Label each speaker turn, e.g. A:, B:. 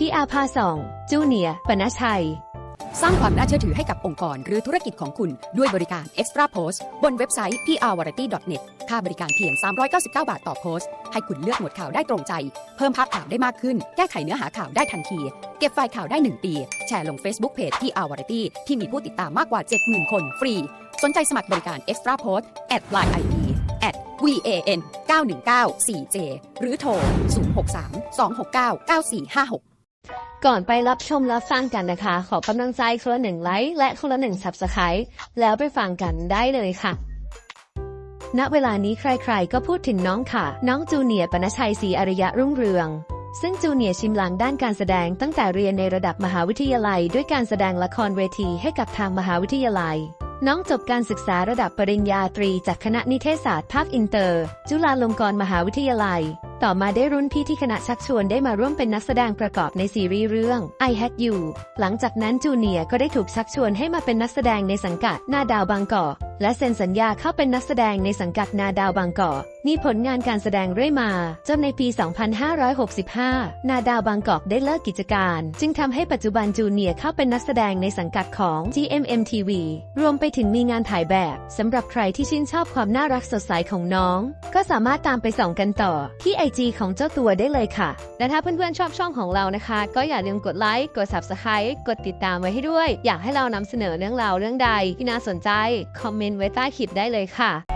A: พี่อาภาสองจูเนียปนชชัย
B: สร้างความน่าเชื่อถือให้กับองค์กรหรือธุรกิจของคุณด้วยบริการ Extra Post บนเว็บไซต์ prvariety.net ค่าบริการเพียง 399 บาทต่อโพสต์ ให้คุณเลือกหมวดข่าวได้ตรงใจ เพิ่มภาพข่าวได้มากขึ้น แก้ไขเนื้อหาข่าวได้ทันที เก็บไฟล์ข่าวได้ 1 ปี แชร์ลง Facebook Page prvariety ที่มีผู้ติดตามมากกว่า 70,000 คนฟรี สนใจสมัครบริการ Extra Post at line ID at van 919 4j หรือโทร 063 269 9456
A: ก่อนไปรับชมรับฟังกันนะคะ ขอกำลังใจคนละหนึ่งไลค์และคนละหนึ่ง subscribe แล้วไปฟังกันได้เลยค่ะ ณเวลานี้ใครๆ ก็พูดถึงน้องค่ะ น้องจูเนียร์ปนชัยศรีอริยะรุ่งเรือง ซึ่งจูเนียร์ชิมลางด้านการแสดงตั้งแต่เรียนในระดับมหาวิทยาลัย ด้วยการแสดงละครเวทีให้กับทางมหาวิทยาลัยน้องจบการศึกษาระดับปริญญาตรีจากคณะนิเทศศาสตร์ภาคอินเตอร์ จุฬาลงกรณ์มหาวิทยาลัย ต่อมาได้รุ่นพี่ที่คณะชักชวนได้มาร่วมเป็นนักแสดงประกอบในซีรีส์เรื่อง I Had You หลังจากนั้นจูเนียก็ได้ถูกชักชวนให้มาเป็นนักแสดงในสังกัดนาดาวบางกอกและเซ็นสัญญาเข้าเป็นนักแสดงในสังกัดนาดาวบางกอก มีผลงานการแสดงเรื่อยมา จนในปี 2565 นาดาวบางกอกได้เลิกกิจการ จึงทำให้ปัจจุบันจูเนียเข้าเป็นนักแสดงในสังกัดของ GMM TV รวมไปถึงมีงานถ่ายแบบสำหรับใครที่ชื่นชอบความน่ารักสดใสของน้อง ก็สามารถตามไปส่องกันต่อ ที่ IG ของเจ้าตัวได้เลยค่ะ และถ้าเพื่อนๆชอบช่องของเรานะคะ ก็อย่าลืมกดไลค์ กด Subscribe กดติดตามไว้ให้ด้วย อยากให้เรานำเสนอเรื่องราวเรื่องใดที่น่าสนใจ คอมเมนต์ไว้ใต้คลิปได้เลยค่ะ